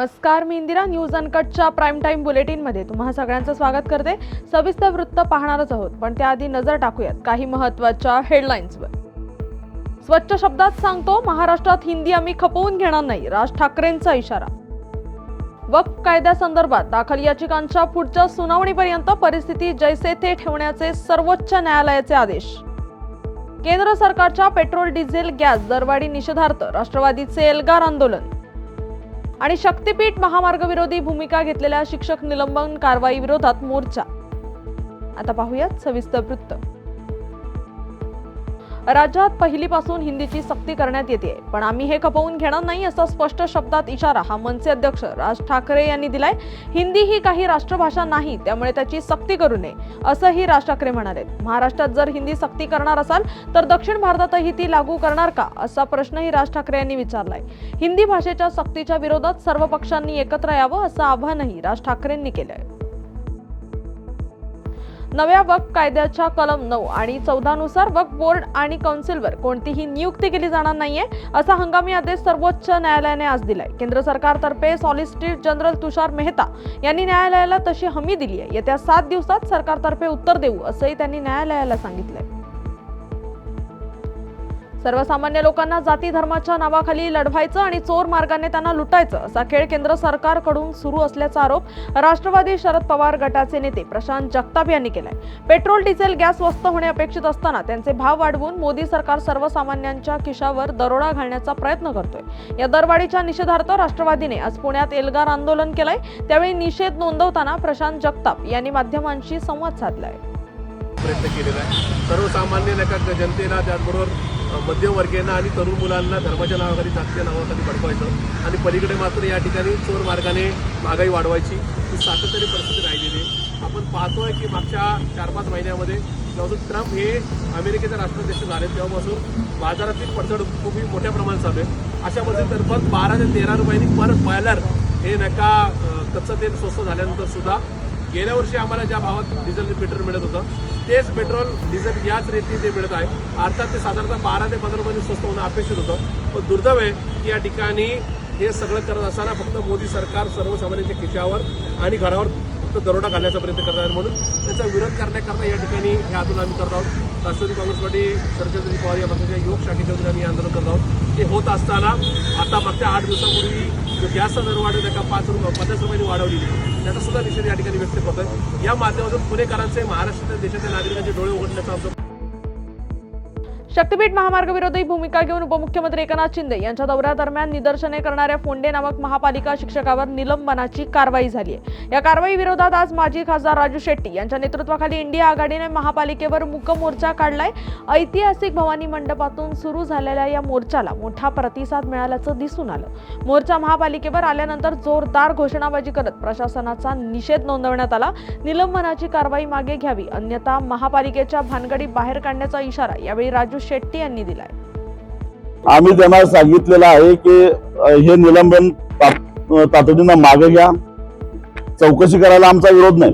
नमस्कार मी इंदिरा न्यूज अनकटच्या प्राईम टाईम बुलेटिनमध्ये तुम्हा सगळ्यांचं स्वागत करते. सविस्तर वृत्त पाहणारच आहोत पण त्याआधी नजर टाकूयात काही महत्त्वाच्या हेडलाईन्सवर स्वच्छ शब्दात सांगतो महाराष्ट्रात हिंदी आम्ही खपवून घेणार नाही राज ठाकरेंचा इशारा. वक्फ कायद्यासंदर्भात दाखल याचिकांच्या पुढच्या सुनावणीपर्यंत परिस्थिती जैसे थे ठेवण्याचे सर्वोच्च न्यायालयाचे आदेश. केंद्र सरकारच्या पेट्रोल डिझेल गॅस दरवाढी निषेधार्थ राष्ट्रवादीचे एल्गार आंदोलन. आणि शक्तीपीठ महामार्ग विरोधी भूमिका घेतलेल्या शिक्षक निलंबन कारवाई विरोधात मोर्चा. आता पाहूयात सविस्तर वृत्त. राज्यात पहिलीपासून हिंदीची सक्ती करण्यात येते. पण आम्ही हे खपवून घेणार नाही असा स्पष्ट शब्दात इशारा हा मनसे अध्यक्ष राज ठाकरे यांनी दिलाय. हिंदी ही काही राष्ट्रभाषा नाही त्यामुळे त्याची सक्ती करू नये असंही राज ठाकरे म्हणाले महाराष्ट्रात जर हिंदी सक्ती करणार असाल तर दक्षिण भारतातही ती लागू करणार का असा प्रश्नही राज ठाकरे यांनी विचारलाय. हिंदी भाषेच्या सक्तीच्या विरोधात सर्व पक्षांनी एकत्र यावं असं आवाहनही राज ठाकरेंनी केलंय. नव्या वक्फ कायद्याच्या कलम नऊ आणि चौदानुसार वक्फ बोर्ड आणि कौन्सिलवर कोणतीही नियुक्ती केली जाणार नाहीये असा हंगामी आदेश सर्वोच्च न्यायालयाने आज दिलाय. केंद्र सरकारतर्फे सॉलिसिटर जनरल तुषार मेहता यांनी न्यायालयाला तशी हमी दिली आहे येत्या सात दिवसात सरकारतर्फे उत्तर देऊ असंही त्यांनी न्यायालयाला सांगितलंय. सर्वसामान्य लोकांना जाती धर्माच्या नावाखाली लढवायचं आणि चोर मार्गाने त्यांना लुटायचं असा खेळ केंद्र सरकारकडून सुरू असल्याचा आरोप राष्ट्रवादी शरद पवार गटाचे नेते प्रशांत जगताप यांनी केलाय. पेट्रोल डिझेल गॅस स्वस्त होणे अपेक्षित असताना त्यांचे भाव वाढवून मोदी सरकार सर्वसामान्यांच्या खिशावर दरोडा घालण्याचा प्रयत्न करतोय. या दरवाढीच्या निषेधार्थ राष्ट्रवादीने आज पुण्यात एल्गार आंदोलन केलंय. त्यावेळी निषेध नोंदवताना प्रशांत जगताप यांनी माध्यमांशी संवाद साधलाय. प्रयत्न केलेला आहे. सर्वसामान्य जनतेला त्याचबरोबर मध्यमवर्गीयांना आणि तरुण मुलांना धर्माच्या नावाखाली जातीच्या नावाखाली भडकवायचं. आणि पलीकडे मात्र या ठिकाणी चोर मार्गाने महागाई वाढवायची. ही सातत्याने परिस्थिती राहिलेली आहे. आपण पाहतोय की मागच्या चार पाच महिन्यामध्ये जेव्हापासून ट्रम्प हे अमेरिकेचे राष्ट्राध्यक्ष झाले तेव्हापासून बाजारातील पडझड खूपही मोठ्या प्रमाणात चालू आहे. अशामध्ये तर पण बारा ते तेरा रुपयांनी पर बॉयलर हे नका कच्चं तेल स्वस्त झाल्यानंतर सुद्धा गेल्या वर्षी आम्हाला ज्या भावात डिझेल पेट्रोल मिळत होतं तेच पेट्रोल डिझेल याच रेटने ते मिळत आहे. अर्थात ते साधारणतः बारा ते पंधरा रुपयांनी स्वस्त होणं अपेक्षित होतं. पण दुर्दैव आहे की या ठिकाणी हे सगळं करत असताना फक्त मोदी सरकार सर्वसामान्यांच्या खिशावर आणि घरावर फक्त दरोडा घालण्याचा प्रयत्न करत आहे म्हणून त्याचा विरोध करण्याकरता या ठिकाणी हे आंदोलन आम्ही करत आहोत. राष्ट्रवादी काँग्रेस पार्टी शरदचंद्र पवार या पक्षाच्या युवक शाखेच्या वतीने आम्ही आंदोलन करत आहोत. ते होत असताना आता मागच्या आठ दिवसापूर्वी जो गॅसचा दर वाढ का पाच रुपये पन्नास रुपयांनी वाढवलेली त्याचा सुद्धा निषेध या ठिकाणी व्यक्त करतोय. या माध्यमातून पुणेकरांचे महाराष्ट्रातील देशातील नागरिकांचे डोळे उघडण्याचा आमचा शक्तीपीठ महामार्ग विरोधी भूमिका घेऊन उपमुख्यमंत्री एकनाथ शिंदे यांच्या दौऱ्यादरम्यान निदर्शने करणाऱ्या फोंडे नामक महापालिका शिक्षकावर निलंबनाची कारवाई झाली आहे. या कारवाई विरोधात आज माजी खासदार राजू शेट्टी यांच्या नेतृत्वाखाली इंडिया आघाडीने महापालिकेवर मूक मोर्चा काढलाय. ऐतिहासिक भवानी मंडपातून सुरू झालेल्या या मोर्चाला मोठा प्रतिसाद मिळाल्याचं दिसून आलं. मोर्चा महापालिकेवर आल्यानंतर जोरदार घोषणाबाजी करत प्रशासनाचा निषेध नोंदवण्यात आला. निलंबनाची कारवाई मागे घ्यावी अन्यथा महापालिकेच्या भानगडी बाहेर काढण्याचा इशारा यावेळी राजू शेट्टी यांनी दिलाय. आम्ही त्यांना सांगितलेलं आहे की हे निलंबन तात- तातडीनं मागे घ्या. चौकशी करायला आमचा विरोध नाही.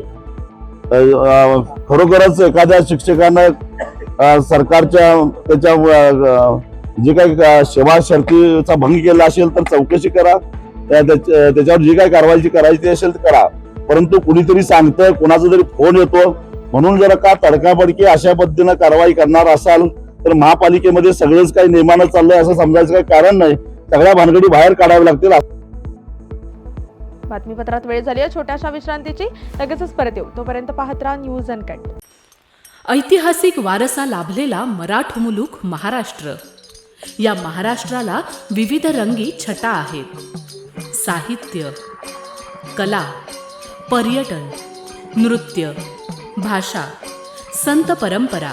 खरोखरच एखाद्या शिक्षकानं सरकारच्या त्याच्या जे काही सेवा शर्तीचा भंग केला असेल तर चौकशी करा. त्या- त्याच्यावर जी काही कारवाई करायची असेल तर करा. परंतु कुणीतरी सांगतं कोणाचा तरी फोन येतो म्हणून जर का तडकाफडकी अशा पद्धतीनं कारवाई करणार असाल तर महापालिकेमध्ये सगळंच काही नियमानं चाललंय असं समजायचं काही कारण नाही. सगळ्या भानगडी बाहेर काढाव्या लागतील. बातमीपत्रात वेळ झाली आहे छोट्याशा विश्रांतीची. लगेचच परत येऊ. तोपर्यंत पाहत राहा न्यूज अँड कट. ऐतिहासिक वारसा लाभलेला मराठ मुलूक महाराष्ट्र. या महाराष्ट्राला विविध रंगी छटा आहेत. साहित्य कला पर्यटन नृत्य भाषा संत परंपरा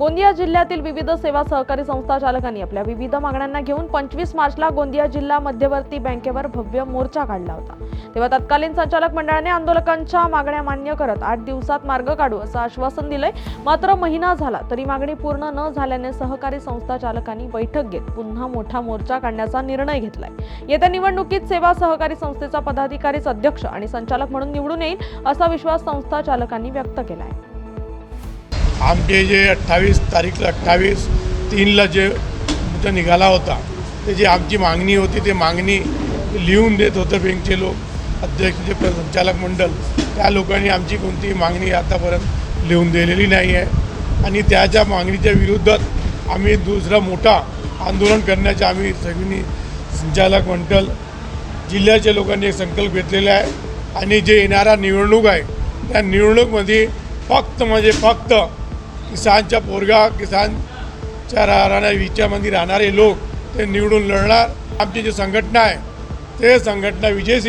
गोंदिया जिल्ह्यातील विविध सेवा सहकारी संस्था चालकांनी आपल्या विविध मागण्यांना घेऊन पंचवीस मार्चला गोंदिया जिल्हा मध्यवर्ती बँकेवर भव्य मोर्चा काढला होता. तेव्हा तत्कालीन संचालक मंडळाने आंदोलकांच्या मागण्या मान्य करत आठ दिवसात मार्ग काढू असं आश्वासन दिलंय. मात्र महिना झाला तरी मागणी पूर्ण न झाल्याने सहकारी संस्था चालकांनी बैठक घेत पुन्हा मोठा मोर्चा काढण्याचा निर्णय घेतलाय. येत्या निवडणुकीत सेवा सहकारी संस्थेचा पदाधिकारीच अध्यक्ष आणि संचालक म्हणून निवडून येईल असा विश्वास संस्था चालकांनी व्यक्त केला आहे आमचे जे अठ्ठावीस तारीखला अठ्ठावीस तीनला जे मुद्दा निघाला होता त्याची आमची मागणी होती ते मागणी लिहून देत होतं बँकचे लोक अध्यक्ष जे संचालक मंडळ त्या लोकांनी आमची कोणतीही मागणी आतापर्यंत लिहून दिलेली नाही आहे. आणि त्याच्या मागणीच्या विरोधात आम्ही दुसरा मोठा आंदोलन करण्याचे आम्ही सगळी संचालक मंडळ जिल्ह्याच्या लोकांनी एक संकल्प घेतलेला आहे. आणि जे येणारा निवडणूक आहे त्या निवडणूकमध्ये फक्त म्हणजे फक्त किसानच्या पोरगा किसानच्या राहणाऱ्या राहण्या विचारामध्ये राहणारे लोक ते निवडून लढणार. आमची जी संघटना आहे ते संघटना विजयी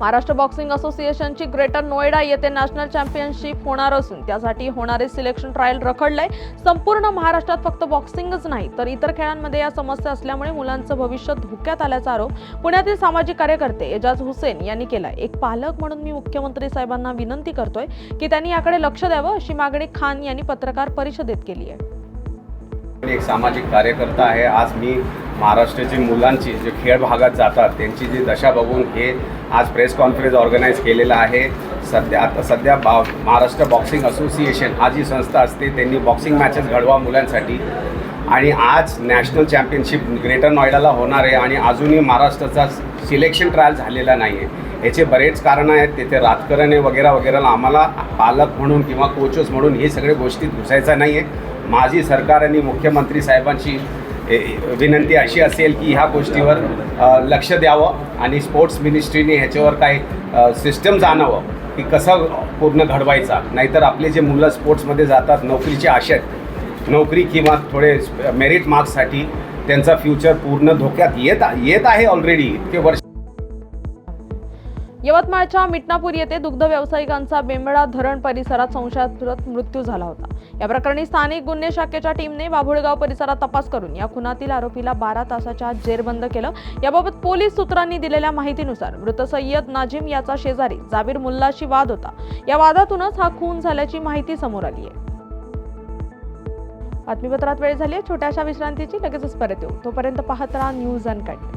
महाराष्ट्र बॉक्सिंग असोसिएशनची ग्रेटर नोएडा येथे नॅशनल चॅम्पियनशिप होणार असून त्यासाठी होणारे सिलेक्शन ट्रायल रखडलंय. संपूर्ण महाराष्ट्रात फक्त बॉक्सिंगच नाही तर इतर खेळांमध्ये या समस्या असल्यामुळे मुलांचं भविष्य धोक्यात आल्याचा आरोप पुण्यातील सामाजिक कार्यकर्ते एजाज हुसेन यांनी केलाय. एक पालक म्हणून मी मुख्यमंत्री साहेबांना विनंती करतोय की त्यांनी याकडे लक्ष द्यावं अशी मागणी खान यांनी पत्रकार परिषदेत केली आहे. मी एक सामाजिक कार्यकर्ता आहे. आज मी महाराष्ट्राची मुलांची जे खेळ भागात जातात त्यांची जी दशा बघून हे आज प्रेस कॉन्फरन्स ऑर्गनाईज केलेला आहे. सध्या आता सध्या बा महाराष्ट्र बॉक्सिंग असोसिएशन हा जी संस्था असते त्यांनी बॉक्सिंग मॅचेस घडवा मुलांसाठी. आणि आज नॅशनल चॅम्पियनशिप ग्रेटर नोएडाला होणार आहे आणि अजूनही महाराष्ट्राचा सिलेक्शन ट्रायल झालेला नाही आहे याचे बरेच कारणं आहेत. तिथे राजकारणे वगैरे वगैरेला आम्हाला पालक म्हणून किंवा कोचेस म्हणून हे सगळे गोष्टीत घुसायचं नाही आहे माझी सरकार आणि मुख्यमंत्री साहेबांची विनंती अशी असेल की ह्या गोष्टीवर लक्ष द्यावं आणि स्पोर्ट्स मिनिस्ट्रीने ह्याच्यावर काही सिस्टम जाणावं की कसं पूर्ण घडवायचा. नाहीतर आपले जे मुलं स्पोर्ट्समध्ये जातात नोकरीचे आशेत नोकरी किंवा थोडे मेरिट मार्क्ससाठी त्यांचा फ्युचर पूर्ण धोक्यात येत येत आहे ऑलरेडी इतके वर्ष यवतमाळच्या मिटनापूर येथे दुग्ध व्यावसायिकांचा बेंबडा धरण परिसरात संशयास्पद मृत्यू झाला होता. या प्रकरणी स्थानिक गुन्हे शाखेच्या टीमने बाभुळगाव परिसरात तपास करून या खुनातील आरोपीला बारा तासाच्या आत जेरबंद केलं. याबाबत पोलीस सूत्रांनी दिलेल्या माहितीनुसार मृत सय्यद नाजिम याचा शेजारी जाबीर मुल्लाशी वाद होता. या वादातूनच हा खून झाल्याची माहिती समोर आली आहे. बातमीपत्रात वेळ झाली आहे. छोट्याशा विश्रांतीची लगेचच परत येऊ. तोपर्यंत पाहत राहा न्यूज अनकट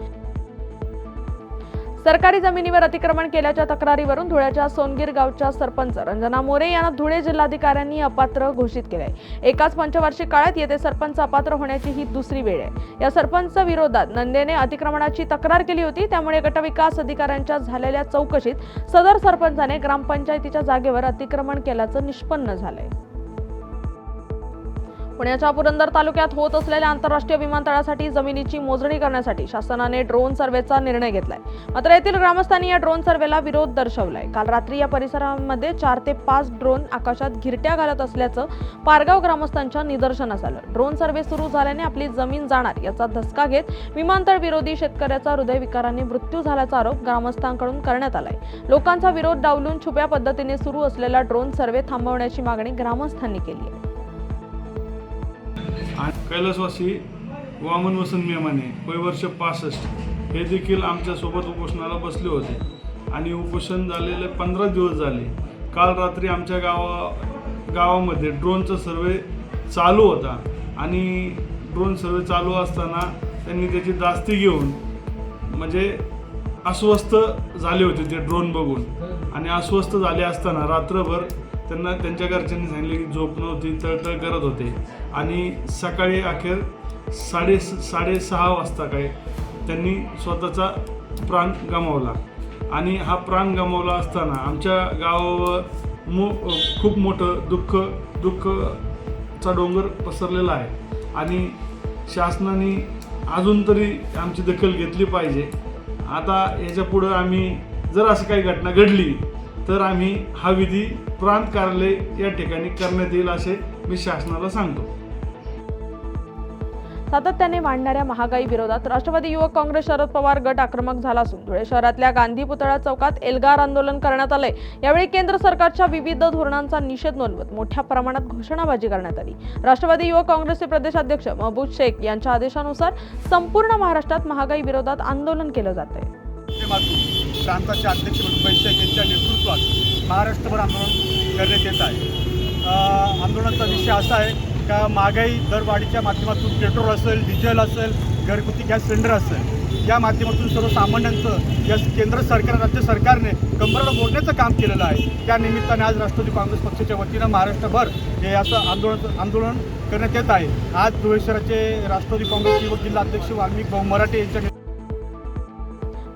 सरकारी जमिनीवर अतिक्रमण केल्याच्या तक्रारीवरून धुळ्याच्या सोनगीर गावच्या सरपंच रंजना मोरे यांना धुळे जिल्हाधिकाऱ्यांनी अपात्र घोषित केले एकाच पंचवार्षिक काळात येथे सरपंच अपात्र होण्याची ही दुसरी वेळ आहे. या सरपंच विरोधात नंदेने अतिक्रमणाची तक्रार केली होती त्यामुळे गटविकास अधिकाऱ्यांच्या झालेल्या चौकशीत सदर सरपंचाने ग्रामपंचायतीच्या जागेवर अतिक्रमण केल्याचं निष्पन्न झालंय. पुण्याच्या पुरंदर तालुक्यात होत असलेल्या आंतरराष्ट्रीय विमानतळासाठी जमिनीची मोजणी करण्यासाठी शासनाने ड्रोन सर्वेचा निर्णय घेतलाय. मात्र येथील ग्रामस्थांनी या ड्रोन सर्वेला विरोध दर्शवलाय. काल रात्री या परिसरामध्ये चार ते पाच ड्रोन आकाशात घिरट्या घालत असल्याचं पारगाव ग्रामस्थांच्या निदर्शनास आलं. ड्रोन सर्वे सुरू झाल्याने आपली जमीन जाणार याचा धसका घेत विमानतळ विरोधी शेतकऱ्याचा हृदयविकाराने मृत्यू झाल्याचा आरोप ग्रामस्थांकडून करण्यात आलाय. लोकांचा विरोध डावलून छुप्या पद्धतीने सुरू असलेला ड्रोन सर्वे थांबवण्याची मागणी ग्रामस्थांनी केली आहे. कैलासवासी वामन वसंत मेमाने वय वर्ष पासष्ट हे देखील आमच्यासोबत उपोषणाला बसले होते. आणि उपोषण झालेले पंधरा दिवस झाले. काल रात्री आमच्या गावा गावामध्ये ड्रोनचा सर्वे चालू होता. आणि ड्रोन सर्वे चालू असताना त्यांनी त्याची दास्ती घेऊन म्हणजे अस्वस्थ झाले होते ते ड्रोन बघून. आणि अस्वस्थ झाले असताना रात्रभर त्यांना त्यांच्या घरच्यांनी सांगितले की झोप नव्हती तळतळ करत होते. आणि सकाळी अखेर साडे साडेसहा वाजता काय त्यांनी स्वतःचा प्राण गमावला. आणि हा प्राण गमावला असताना आमच्या गावावर मो खूप मोठं दुःख दुःखचा डोंगर पसरलेला आहे. आणि शासनाने अजून तरी आमची दखल घेतली पाहिजे. आता याच्या पुढं आम्ही जर असं काही घटना घडली तर आम्ही हा विधी प्रांत कार्यालय या ठिकाणी करण्यात येईल असे मी शासनाला सांगतो. सातत्याने वाढणाऱ्या महागाई विरोधात राष्ट्रवादी युवक काँग्रेस शरद पवार गट आक्रमक झाला असून धुळे शहरातल्या गांधी पुतळा चौकात एल्गार आंदोलन करण्यात आलंय. यावेळी केंद्र सरकारच्या विविध धोरणांचा निषेध नोंदवत मोठ्या प्रमाणात घोषणाबाजी करण्यात आली. राष्ट्रवादी युवक काँग्रेसचे प्रदेशाध्यक्ष महबूब शेख यांच्या आदेशानुसार संपूर्ण महाराष्ट्रात महागाई विरोधात आंदोलन केलं जात आहे प्रांताचे अध्यक्ष म्हणून शेख यांच्या नेतृत्वात महाराष्ट्रभर आंदोलन करण्यात येत आहे. आंदोलनाचा विषय असा आहे का महागाई दरवाढीच्या माध्यमातून पेट्रोल असेल डिझेल असेल घरगुती गॅस सिलेंडर असेल या माध्यमातून सर्वसामान्यांचं या केंद्र सरकार राज्य सरकारने कंबरला मोडण्याचं काम केलेलं आहे. त्या निमित्ताने आज राष्ट्रवादी काँग्रेस पक्षाच्या वतीनं महाराष्ट्रभर हे असं आंदोलन आंदोलन करण्यात येत आहे. आज धुळे शहराचे राष्ट्रवादी काँग्रेस व जिल्हा अध्यक्ष वाल्मिक भाऊ मराठे यांच्या